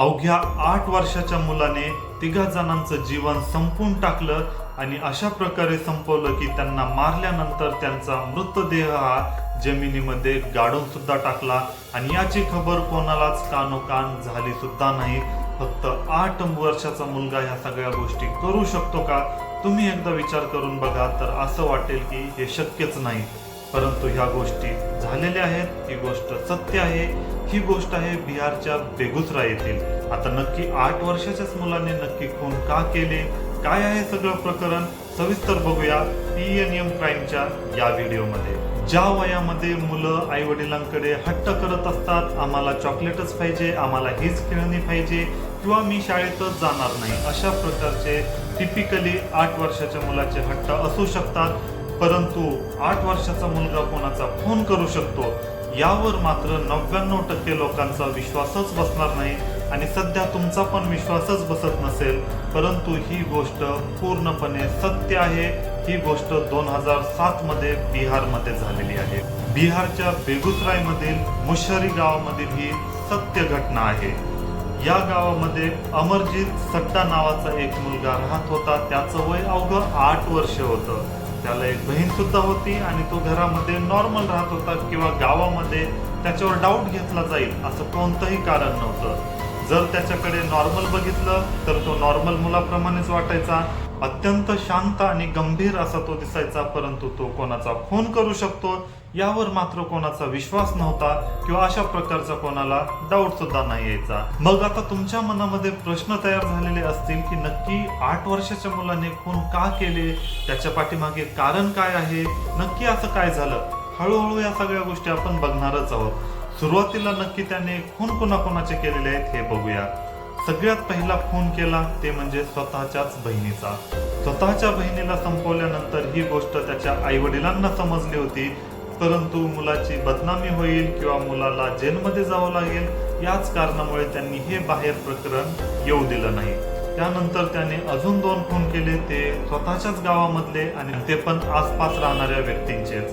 अवघ्या आठ वर्षाच्या मुलाने तिघा जणांचं जीवन संपून टाकलं आणि अशा प्रकारे संपवलं की त्यांना मारल्यानंतर त्यांचा मृतदेह हा जमिनीमध्ये गाडून सुद्धा टाकला. आणि याची खबर कोणालाच कानोकान झाली सुद्धा नाही. फक्त आठ वर्षाचा मुलगा ह्या सगळ्या गोष्टी करू शकतो का? तुम्ही एकदा विचार करून बघा. तर असं वाटेल की हे शक्यच नाही. परंतु ह्या गोष्टी झालेल्या आहेत. ही गोष्ट सत्य आहे. ही गोष्ट आहे बिहारच्या बेगुसरा येथील. आता नक्की आठ वर्षाच्याच मुलाने नक्की खून का केले? काय आहे सगळं प्रकरण? सविस्तर बघूया पीएनएम क्राईमच्या या व्हिडिओमध्ये. ज्या वयामध्ये मुलं आई वडिलांकडे हट्ट करत असतात आम्हाला चॉकलेटच पाहिजे आम्हाला हीच खेळणी पाहिजे किंवा मी शाळेतच जाणार नाही अशा प्रकारचे टिपिकली आठ वर्षाच्या मुलाचे हट्ट असू शकतात. परंतु आठ वर्षाचा मुलगा कोणाचा फोन करू शकतो? यावर मात्र नव्याण्णव टक्के लोकांचा विश्वासच बसणार नाही आणि सध्या तुमचा पण विश्वासच बसत नसेल परंतु ही गोष्ट पूर्णपणे सत्य आहे. ही गोष्ट दोन हजार सात मध्ये बिहारमध्ये झालेली आहे. बिहारच्या बेगुसराय मधील मुशरी गावामधील ही सत्य घटना आहे. या गावामध्ये अमरजीत सट्टा नावाचा एक मुलगा राहत होता. त्याचं वय अवघं आठ वर्ष होतं. त्याला एक बहीण सुद्धा होती आणि तो घरामध्ये नॉर्मल राहत होता किंवा गावामध्ये त्याच्यावर डाऊट घेतला जाईल असं कोणतंही कारण नव्हतं. जर त्याच्याकडे नॉर्मल बघितलं तर तो नॉर्मल मुलाप्रमाणेच वाटायचा. अत्यंत शांत आणि गंभीर असा तो दिसायचा परंतु तो कोणाचा खून करू शकतो यावर मात्र कोणाचा विश्वास नव्हता किंवा अशा प्रकारचा कोणाला डाऊट सुद्धा नाही यायचा. मग आता तुमच्या मनामध्ये प्रश्न तयार झालेले असतील की नक्की आठ वर्षाच्या मुलाने खून का केले? त्याच्या पाठीमागे कारण काय आहे? नक्की असं काय झालं? हळूहळू या सगळ्या गोष्टी आपण बघणारच आहोत. सुरुवातीला नक्की त्याने खून कोणाकोणाचे केलेले आहेत हे बघूया. सगळ्यात पहिला खून केला ते म्हणजे स्वतःच्याच बहिणीचा. स्वतःच्या बहिणीला संपवल्यानंतर ही गोष्ट त्याच्या आई वडिलांना समजली होती. परंतु मुलाची बदनामी होईल किंवा मुलाला जेलमध्ये जावं लागेल याच कारणामुळे त्यांनी हे बाहेर प्रकरण येऊ दिलं नाही. त्यानंतर त्याने अजून दोन खून केले ते स्वतःच्याच गावामधले आणि ते पण आसपास राहणाऱ्या व्यक्तींचेच.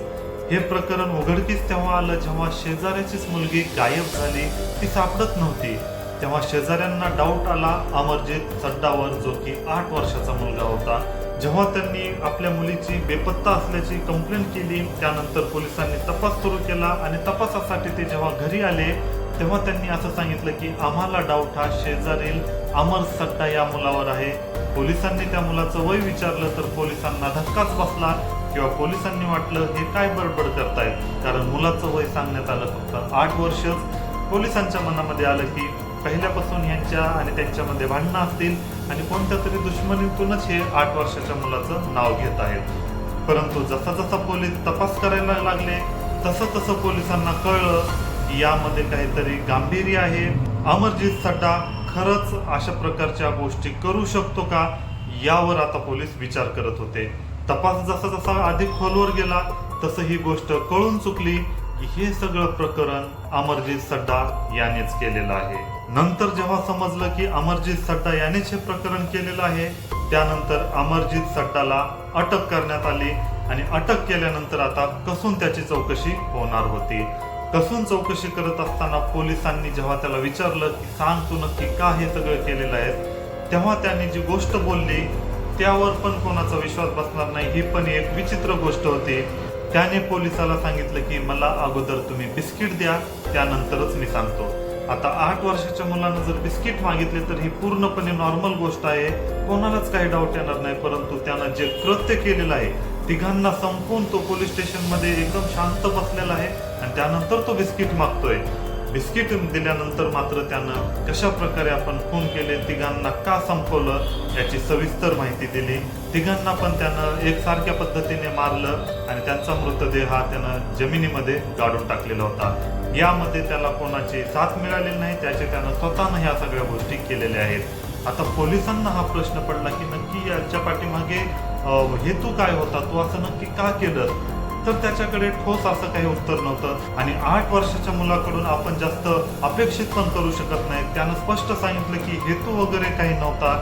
हे प्रकरण उघडकीस तेव्हा आलं जेव्हा शेजाऱ्याचीच मुलगी गायब झाली ती सापडत नव्हती. तेव्हा शेजाऱ्यांना डाऊट आला अमरजित सड्डावर जो की आठ वर्षाचा मुलगा होता. जेव्हा त्यांनी आपल्या मुलीची बेपत्ता असल्याची कंप्लेंट केली त्यानंतर पोलिसांनी तपास सुरू केला आणि तपासासाठी ते जेव्हा घरी आले तेव्हा त्यांनी असं सांगितलं की आम्हाला डाऊट हा शेजारील अमर सट्टा या मुलावर आहे. पोलिसांनी त्या मुलाचं वय विचारलं तर पोलिसांना धक्काच बसला किंवा पोलिसांनी वाटलं हे काय बडबड करतायत? कारण मुलाचं वय सांगण्यात आलं फक्त आठ वर्षच. पोलिसांच्या मनामध्ये आलं की पहिल्यापासून यांच्या आणि त्यांच्यामध्ये भांडणं असतील आणि कोणत्या तरी दुश्मनीतूनच हे आठ वर्षाच्या मुलाचं नाव घेत आहेत. परंतु जसा जसा पोलीस तपास करायला लागले तसं तसं पोलिसांना कळलं की यामध्ये काहीतरी गांभीर्य आहे. अमरजित सट्टा खरंच अशा प्रकारच्या गोष्टी करू शकतो का? यावर आता पोलीस विचार करत होते. तपास जसा जसा अधिक खोलवर गेला तसं ही गोष्ट कळून चुकली. हे सगळं प्रकरण अमरजीत सड्डा यानेच केलेलं आहे. नंतर जेव्हा समजलं की अमरजीत सड्डा यानेच हे प्रकरण केलेलं आहे त्यानंतर अमरजीत सड्डाला अटक करण्यात आली आणि अटक केल्यानंतर आता कसून त्याची चौकशी होणार होती? कसून चौकशी करत असताना पोलिसांनी जेव्हा त्याला विचारलं की सांग तू नक्की का हे सगळं केलेलं आहे तेव्हा त्यांनी जी गोष्ट बोलली त्यावर पण कोणाचा विश्वास बसणार नाही. ही पण एक विचित्र गोष्ट होती. त्याने पोलिसाला सांगितलं की मला अगोदर तुम्ही बिस्किट द्या त्यानंतरच मी सांगतो. आता आठ वर्षाच्या मुलानं जर बिस्किट मागितले तर ही पूर्णपणे नॉर्मल गोष्ट आहे कोणालाच काही डाऊट येणार नाही परंतु त्यानं जे कृत्य केलेलं आहे तिघांना संपून तो पोलीस स्टेशनमध्ये एकदम शांत बसलेला आहे आणि त्यानंतर तो बिस्किट मागतोय. बिस्किट दिल्यानंतर मात्र त्यानं कशा प्रकारे आपण खून केले तिघांना का संपवलं याची सविस्तर माहिती दिली. तिघांना पण त्यानं एकसारख्या पद्धतीने मारलं आणि त्यांचा मृतदेह हा त्यानं जमिनीमध्ये गाडून टाकलेला होता. यामध्ये त्याला कोणाची साथ मिळालेली नाही त्याचे त्यानं स्वतःनं ह्या सगळ्या गोष्टी केलेल्या आहेत. आता पोलिसांना हा प्रश्न पडला की नक्की याच्या पाठीमागे हेतू काय होता? तू असं नक्की का केलं? तर त्याच्याकडे ठोस असं काही उत्तर नव्हतं. आणि आठ वर्षाच्या मुलाकडून आपण जास्त अपेक्षित पण करू शकत नाही. त्यानं स्पष्ट सांगितलं की हेतू वगैरे काही नव्हता.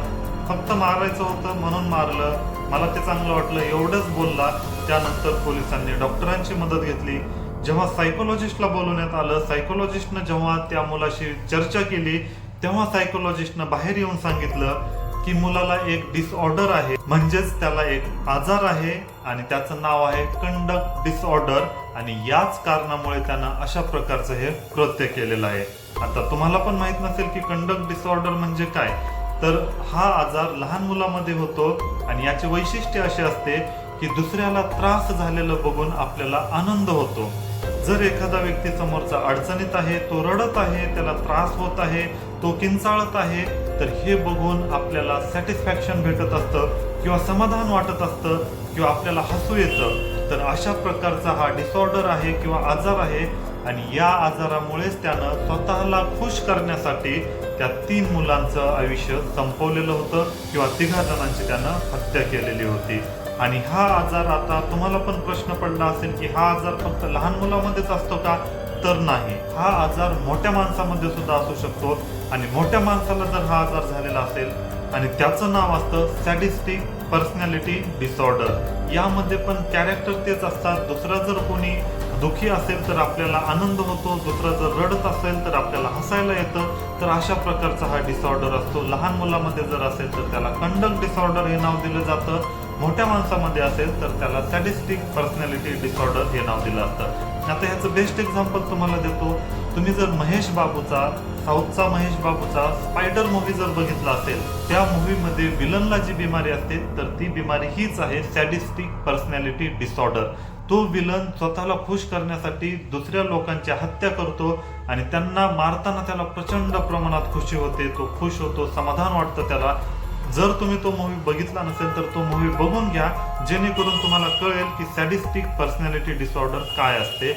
फक्त मारायचं होतं म्हणून मारलं. मला ते चांगलं वाटलं एवढंच बोलला. त्यानंतर पोलिसांनी डॉक्टरांची मदत घेतली. जेव्हा सायकोलॉजिस्टला बोलवण्यात आलं सायकोलॉजिस्टनं जेव्हा त्या मुलाशी चर्चा केली तेव्हा सायकोलॉजिस्टनं बाहेर येऊन सांगितलं की मुलाला एक डिसऑर्डर आहे. म्हणजेच त्याला एक आजार आहे आणि त्याचं नाव आहे कंडक्ट डिसऑर्डर आणि याच कारणामुळे त्यानं अशा प्रकारचं हे कृत्य केलेलं आहे. आता तुम्हाला पण माहीत नसेल की कंडक्ट डिसऑर्डर म्हणजे काय? तर हा आजार लहान मुलामध्ये होतो आणि याचे वैशिष्ट्य असे असते की दुसऱ्याला त्रास झालेलं बघून आपल्याला आनंद होतो. जर एखादा व्यक्ती समोरचा अडचणीत आहे तो रडत आहे त्याला त्रास होत आहे तो किंचाळत आहे तर हे बघून आपल्याला सॅटिस्फॅक्शन भेटत असतं किंवा समाधान वाटत असतं किंवा आपल्याला हसू येतं. तर अशा प्रकारचा हा डिसऑर्डर आहे किंवा आजार आहे आणि या आजारामुळेच त्यानं स्वतःला खुश करण्यासाठी त्या तीन मुलांचं आयुष्य संपवलेलं होतं किंवा तिघा जणांची त्यानं हत्या केलेली होती. आणि हा आजार आता तुम्हाला पण प्रश्न पडला असेल की हा आजार फक्त लहान मुलामध्येच असतो का? तर नाही. हा आजार मोठ्या माणसामध्ये सुद्धा असू शकतो आणि मोठ्या माणसाला जर हा आजार झालेला असेल आणि त्याचं नाव असतं सॅडिस्टिक पर्सनॅलिटी डिसऑर्डर यामध्ये पण कॅरेक्टर तेच असतात. दुसरा जर कोणी दुखी असेल तर आपल्याला आनंद होतो. दुसरा जर रडत असेल तर आपल्याला हसायला येतं. तर अशा प्रकारचा हा डिसऑर्डर असतो. लहान मुलामध्ये जर असेल तर त्याला कंडक्ट डिसऑर्डर हे नाव दिलं जातं. मोठ्या माणसामध्ये असेल तर त्याला सॅडिस्टिक पर्सनॅलिटी डिसऑर्डर हे नाव दिलं असतं आता ह्याचं बेस्ट एक्झाम्पल तुम्हाला देतो. तुम्ही जर महेश बाबूचा साऊथचा महेश बाबूचा स्पायडर मूवी जर बघितला असेल त्या मूवीमध्ये विलनला जी बिमारी असते तर ती बिमारी हीच आहे सॅडिस्टिक पर्सनॅलिटी डिसऑर्डर तो विलन स्वतःला खुश करण्यासाठी दुसऱ्या लोकांची हत्या करतो आणि त्यांना मारताना त्याला प्रचंड प्रमाणात खुशी होते. तो खुश होतो समाधान वाटतं त्याला. जर तुम्ही तो मूवी बघितला नसेल तर तो मूवी बघून घ्या. जेणेकरून तुम्हाला कळेल की सॅडिस्टिक पर्सनॅलिटी डिसऑर्डर काय असते.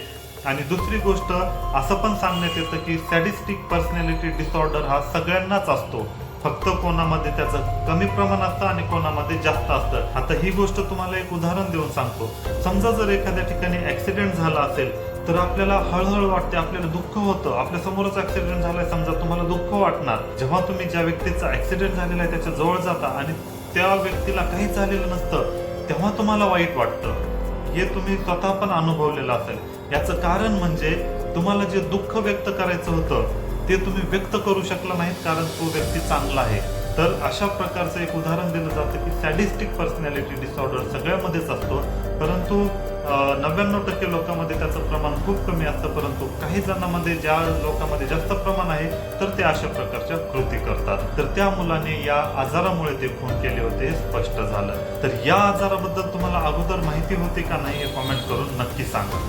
आणि दुसरी गोष्ट असं पण सांगण्यात येतं की सॅडिस्टिक पर्सनॅलिटी डिसऑर्डर हा सगळ्यांनाच असतो. फक्त कोणामध्ये त्याचं कमी प्रमाण असतं आणि कोणामध्ये जास्त असतं. आता ही गोष्ट तुम्हाला एक उदाहरण देऊन सांगतो. समजा जर एखाद्या ठिकाणी ॲक्सिडेंट झाला असेल तर आपल्याला हळहळ वाटते आपल्याला दुःख होतं. आपल्या समोरच ऍक्सिडेंट झालाय समजा तुम्हाला दुःख वाटणार. जेव्हा तुम्ही ज्या व्यक्तीचा ऍक्सिडेंट झालेला आहे त्याच्याजवळ जाता आणि त्या व्यक्तीला काहीच झालेलं नसतं तेव्हा तुम्हाला वाईट वाटतं. हे तुम्ही स्वतः पण अनुभवलेलं असेल. याचं कारण म्हणजे तुम्हाला जे दुःख व्यक्त करायचं होतं ते तुम्ही व्यक्त करू शकला नाहीत कारण तो व्यक्ती चांगला आहे. तर अशा प्रकारचं एक उदाहरण दिलं जातं की सॅडिस्टिक पर्सनॅलिटी डिसऑर्डर सगळ्यामध्येच असतो. परंतु नव्याण्णव टक्के लोकांमध्ये त्याचं प्रमाण खूप कमी असतं परंतु काही जणांमध्ये ज्या लोकांमध्ये जास्त प्रमाण आहे तर ते अशा प्रकारच्या कृती करतात. तर त्या मुलाने या आजारामुळे ते खून केले होते हे स्पष्ट झालं. तर या आजाराबद्दल तुम्हाला अगोदर माहिती होती का नाही हे कॉमेंट करून नक्की सांगा.